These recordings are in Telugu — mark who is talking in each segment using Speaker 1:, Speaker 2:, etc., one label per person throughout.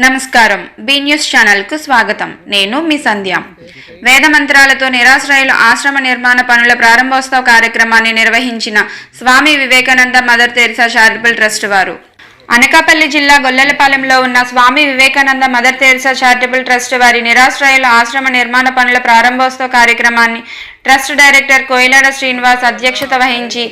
Speaker 1: నమస్కారం. బి న్యూస్ ఛానల్కు స్వాగతం. నేను మీ సంధ్య. వేద మంత్రాలతో నిరాశ్రయుల ఆశ్రమ నిర్మాణ పనుల ప్రారంభోత్సవ కార్యక్రమాన్ని నిర్వహించిన Swami Vivekananda Mother Teresa charitable trust వారు. అనకాపల్లి జిల్లా గొల్లలపాలెంలో ఉన్న Swami Vivekananda Mother Teresa charitable trust వారి నిరాశ్రయుల ఆశ్రమ నిర్మాణ పనుల ప్రారంభోత్సవ కార్యక్రమాన్ని ట్రస్ట్ డైరెక్టర్ కోయిలాడ శ్రీనివాస్ అధ్యక్షత వహించి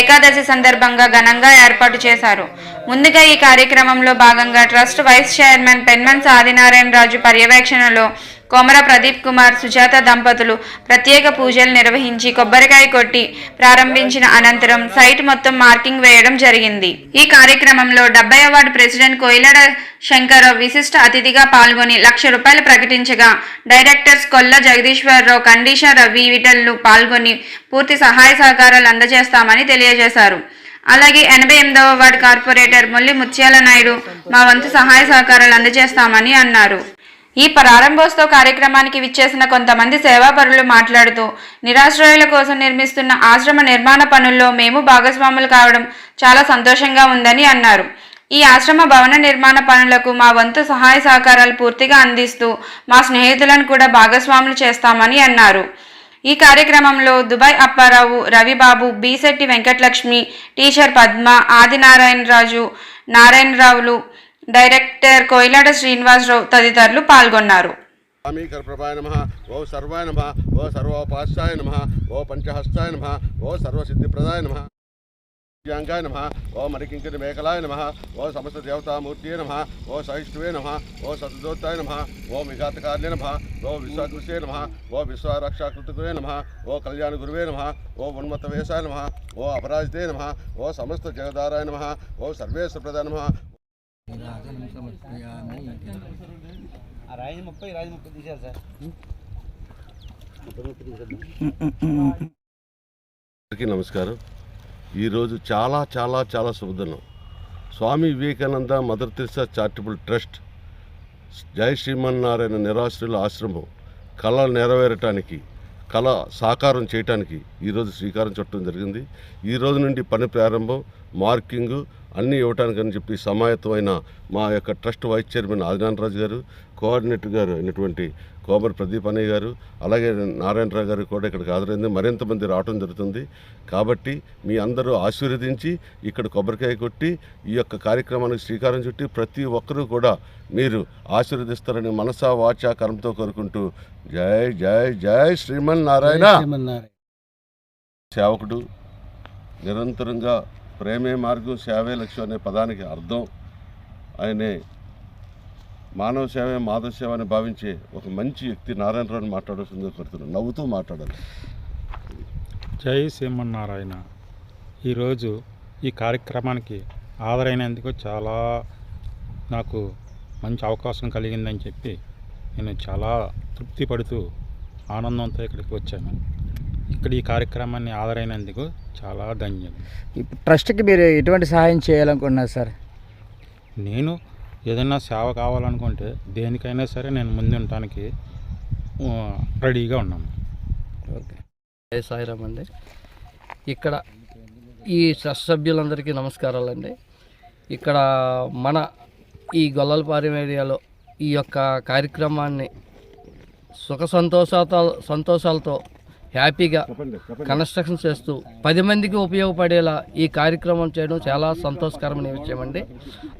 Speaker 1: ఏకాదశి సందర్భంగా ఘనంగా ఏర్పాటు చేశారు. ముందుగా ఈ కార్యక్రమంలో భాగంగా trust vice chairman Penman Adinarayana Raju పర్యవేక్షణలో కోమర ప్రదీప్ కుమార్ సుజాత దంపతులు ప్రత్యేక పూజలు నిర్వహించి కొబ్బరికాయ కొట్టి ప్రారంభించిన అనంతరం సైట్ మొత్తం మార్కింగ్ వేయడం జరిగింది. ఈ కార్యక్రమంలో డెబ్బై అవార్డు ప్రెసిడెంట్ కోయిలడ శంకర్రావు విశిష్ట అతిథిగా పాల్గొని లక్ష రూపాయలు ప్రకటించగా డైరెక్టర్స్ కొల్ల జగదీశ్వరరావు కండీషా రవి విటల్లు పాల్గొని పూర్తి సహాయ సహకారాలు అందజేస్తామని తెలియజేశారు. అలాగే ఎనభై ఎనిమిదవ వార్డు కార్పొరేటర్ ముల్లి ముత్యాల నాయుడు మా వంతు సహాయ సహకారాలు అందజేస్తామని అన్నారు. ఈ ప్రారంభోత్సవ కార్యక్రమానికి విచ్చేసిన కొంతమంది సేవాపరులు మాట్లాడుతూ నిరాశ్రయుల కోసం నిర్మిస్తున్న ఆశ్రమ నిర్మాణ పనుల్లో మేము భాగస్వాములు కావడం చాలా సంతోషంగా ఉందని అన్నారు. ఈ ఆశ్రమ భవన నిర్మాణ పనులకు మా వంతు సహాయ సహకారాలు పూర్తిగా అందిస్తూ మా స్నేహితులను కూడా భాగస్వాములు చేస్తామని అన్నారు. ఈ కార్యక్రమంలో దుబాయ్ అప్పారావు రవిబాబు బీశెట్టి వెంకటలక్ష్మి టీచర్ పద్మ ఆదినారాయణరాజు నారాయణరావులు డైరెక్టర్ కోయిలాడ శ్రీనివాసరావు తదితరులు పాల్గొన్నారు
Speaker 2: స్వామీకరప్రభాయ నమ ఓ సర్వాయ నమ ఓ సర్వోపాస్యాయ నమ ఓ పంచహస్తాయ నమ ఓ సర్వసిద్ధిప్రదాయ నమ దివ్యాంగాయ నమ ఓ మణికింకరి మేకలాయ నమ ఓ సమస్త దేవతామూర్తియే నమ ఓ సహిష్ణువే నమ ఓ సతదోత్తాయ నమ ఓ విఘాతకార్య నమ ఓ విశ్వాకృష్యే నమ ఓ విశ్వరక్షాకృతకువే నమ ఓ కళ్యాణ గురువే నమ ఓ ఉన్మత్త వేశాయ నమ ఓ అపరాజితే నమ ఓ సమస్త జగదారాయ నమ ఓ సర్వేశ్వరప్రదాయ నమ
Speaker 3: రాయి ముప్పై రాయి ముప్పై తీశారు సార్.
Speaker 2: అందరికీ నమస్కారం. ఈరోజు చాలా చాలా చాలా శుభదినం. Swami Vivekananda Mother Teresa charitable trust జై శ్రీమన్నారాయణ నిరాశ్రుల ఆశ్రమం కళ నెరవేరటానికి కళ సాకారం చేయటానికి ఈరోజు శ్రీకారం చుట్టడం జరిగింది. ఈ రోజు నుండి పని ప్రారంభం మార్కింగు అన్నీ ఇవ్వటానికని చెప్పి సమాయత్తమైన మా యొక్క ట్రస్ట్ వైస్ చైర్మన్ ఆదినారాజు గారు కోఆర్డినేటర్ గారు అయినటువంటి కోమర్ ప్రదీప్ అన్నయ్య గారు అలాగే నారాయణరావు గారు కూడా ఇక్కడికి హాజరైంది. మరింత మంది రావడం జరుగుతుంది. కాబట్టి మీ అందరూ ఆశీర్వదించి ఇక్కడ కొబ్బరికాయ కొట్టి ఈ యొక్క కార్యక్రమానికి శ్రీకారం చుట్టి ప్రతి ఒక్కరూ కూడా మీరు ఆశీర్వదిస్తారని మనసా వాచా కర్మతో కోరుకుంటూ జై జై జై శ్రీమన్ నారాయణ. సేవకుడు నిరంతరంగా ప్రేమే మార్గం సేవే లక్ష్యం అనే పదానికి అర్థం ఆయనే మానవ సేవే మాధవ సేవ అని భావించే ఒక మంచి వ్యక్తి నారాయణరావుని మాట్లాడాల్సిందిగా కోరుతున్నాను. నవ్వుతూ మాట్లాడాలి.
Speaker 4: జై శ్రీమన్నారాయణ. ఈరోజు ఈ కార్యక్రమానికి హాజరైనందుకు చాలా నాకు మంచి అవకాశం కలిగిందని చెప్పి నేను చాలా తృప్తి పడుతూ ఆనందంతో ఇక్కడికి వచ్చాను. ఇక్కడ ఈ కార్యక్రమాన్ని హాజరైనందుకు చాలా ధన్యం
Speaker 3: ఇప్పుడు ట్రస్ట్కి మీరు ఎటువంటి సహాయం చేయాలనుకుంటున్నారు సార్?
Speaker 4: నేను ఏదైనా సేవ కావాలనుకుంటే దేనికైనా సరే నేను ముందు ఉండటానికి రెడీగా ఉన్నాను.
Speaker 3: ఓకే.
Speaker 5: జై సాయిరామ్ అండి. ఇక్కడ ఈ ట్రస్ట్ సభ్యులందరికీ నమస్కారాలండి. ఇక్కడ మన ఈ గొల్లలపాలెం ఏరియాలో ఈ యొక్క కార్యక్రమాన్ని సుఖ సంతోషాలతో సంతోషాలతో హ్యాపీగా కన్స్ట్రక్షన్ చేస్తూ పది మందికి ఉపయోగపడేలా ఈ కార్యక్రమం చేయడం చాలా సంతోషకరమైన విషయం అండి.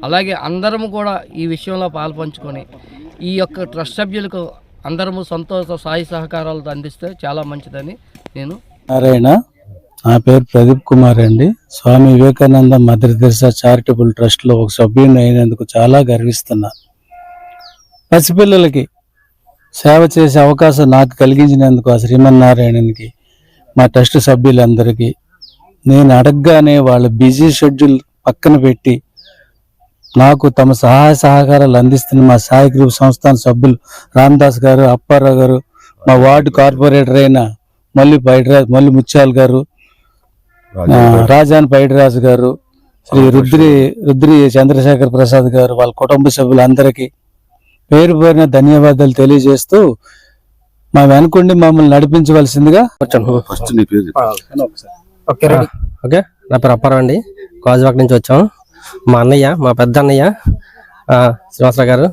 Speaker 5: అలాగే అందరము కూడా ఈ విషయంలో పాల్పంచుకొని ఈ యొక్క ట్రస్ట్ సభ్యులకు అందరము సంతోష సాయి సహకారాలతో అందిస్తే చాలా మంచిదని నేను
Speaker 6: నారాయణ నా పేరు ప్రదీప్ కుమార్ అండి. Swami Vivekananda Mother Teresa charitable ట్రస్ట్లో ఒక సభ్యుని అయినందుకు చాలా గర్విస్తున్నాను పసిపిల్లలకి సేవ చేసే అవకాశం నాకు కలిగించినందుకు ఆ శ్రీమన్నారాయణనికి మా ట్రస్ట్ సభ్యులందరికీ నేను అడగగానే వాళ్ళ బిజీ షెడ్యూల్ పక్కన పెట్టి నాకు తమ సహాయ సహకారాలు అందిస్తున్న మా సాయి గ్రూప్ సంస్థాన సభ్యులు రామదాస్ గారు అప్పారావు గారు మా వార్డు కార్పొరేటర్ అయిన మల్లి పైడిరాజు మల్లి ముత్యాల గారు రాజాన్ పైడిరాజు గారు శ్రీ రుద్రి రుద్రి చంద్రశేఖర్ ప్రసాద్ గారు వాళ్ళ కుటుంబ సభ్యులందరికీ పేరు పేరున ధన్యవాదాలు తెలియజేస్తూ మా వెనుకుండి మమ్మల్ని నడిపించవలసిందిగా
Speaker 2: ఫస్ట్ నీ పేరు చెప్పు.
Speaker 7: Okay ready. ఓకే. నా పేరు అప్పారావు అండి. గాజువాక నుంచి వచ్చాం. మా అన్నయ్య మా పెద్ద అన్నయ్య ఆ, శ్రీనివాసరావు గారు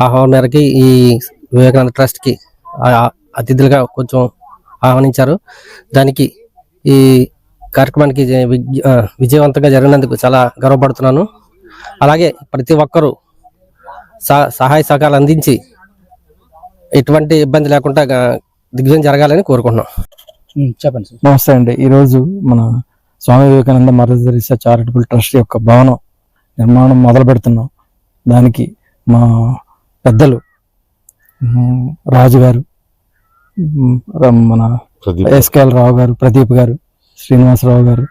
Speaker 7: ఆహ్వానం మేరకి ఈ వివేకానంద ట్రస్ట్కి ఆ- అతిథులుగా కొంచెం ఆహ్వానించారు. దానికి ఈ కార్యక్రమానికి విజయవంతంగా జరిగినందుకు చాలా గర్వపడుతున్నాను. అలాగే ప్రతి ఒక్కరూ సహాయ సహకారాలు అందించి ఎటువంటి ఇబ్బంది లేకుండా దిగ్విజయం జరగాలని కోరుకుంటున్నాం.
Speaker 3: చెప్పండి సార్.
Speaker 6: నమస్తే అండి. ఈరోజు మన Swami Vivekananda Mother Teresa charitable trust యొక్క భవనం నిర్మాణం మొదలు పెడుతున్నాం. దానికి మా పెద్దలు రాజు గారు మన
Speaker 2: ప్రదీప్
Speaker 6: ఎస్కేఎల్ రావు గారు ప్రదీప్ గారు శ్రీనివాసరావు గారు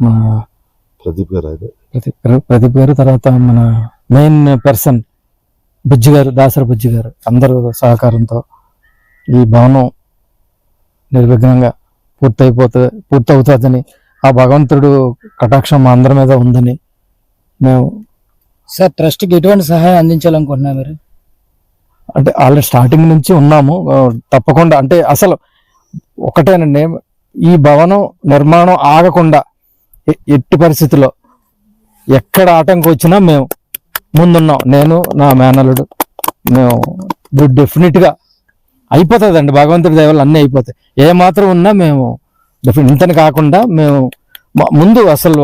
Speaker 6: మన
Speaker 2: ప్రదీప్ గారు
Speaker 6: ప్రదీప్ గారు ప్రదీప్ గారు తర్వాత మన మెయిన్ పర్సన్ బుజ్జి గారు దాసర బుజ్జి గారు అందరూ సహకారంతో ఈ భవనం నిర్విఘ్నంగా పూర్తయిపోతుంది పూర్తవుతుందని ఆ భగవంతుడు కటాక్షం మా అందరి మీద ఉందని మేము
Speaker 3: సార్ ట్రస్ట్కి ఎటువంటి సహాయం అందించాలనుకుంటున్నారు మీరు?
Speaker 6: అంటే ఆల్రెడీ స్టార్టింగ్ నుంచి ఉన్నాము. తప్పకుండా. అంటే అసలు ఒకటేనండి ఈ భవనం నిర్మాణం ఆగకుండా ఎట్టి పరిస్థితుల్లో ఎక్కడ ఆటంకం వచ్చినా మేము ముందున్నాం నేను నా మేనలుడు మేము డెఫినెట్గా అయిపోతుందండి. భగవంతుడి దయవల్ల అన్నీ అయిపోతాయి. ఏ మాత్రం ఉన్నా మేము డెఫినెట్ ఇంతని కాకుండా మేము ముందు అసలు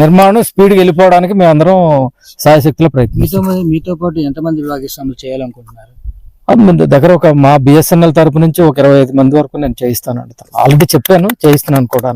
Speaker 6: నిర్మాణం స్పీడ్గా వెళ్ళిపోవడానికి మేము అందరం సాయశక్తిలో ప్రయత్నిస్తాం.
Speaker 3: మీతో పాటు ఎంతమంది భాగస్వాములు చేయాలనుకుంటున్నారు?
Speaker 6: దగ్గర ఒక మా బిఎస్ఎన్ఎల్ తరపు నుంచి ఒక ఇరవై ఐదు మంది వరకు నేను చేయిస్తాను ఆల్రెడీ చెప్పాను చేయిస్తున్నాను కూడా